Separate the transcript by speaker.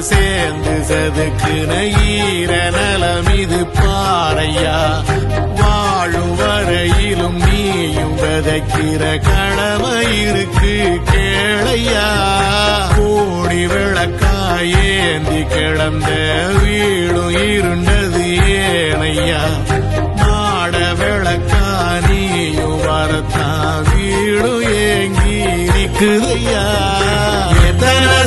Speaker 1: சேர்ந்து செதுக்குன ஈர நலம் இது பாறையா. வாழும் வரையிலும் நீயும் விதைக்கிற கடமை இருக்கு கேளையா. கோடி விளக்காயேந்தி கிடந்த வீடும் இருண்டது ஏனையா. மாட விளக்கா நீயும் வரத்தான் வீடும் ஏங்கி நிக்குதையா எத்தனை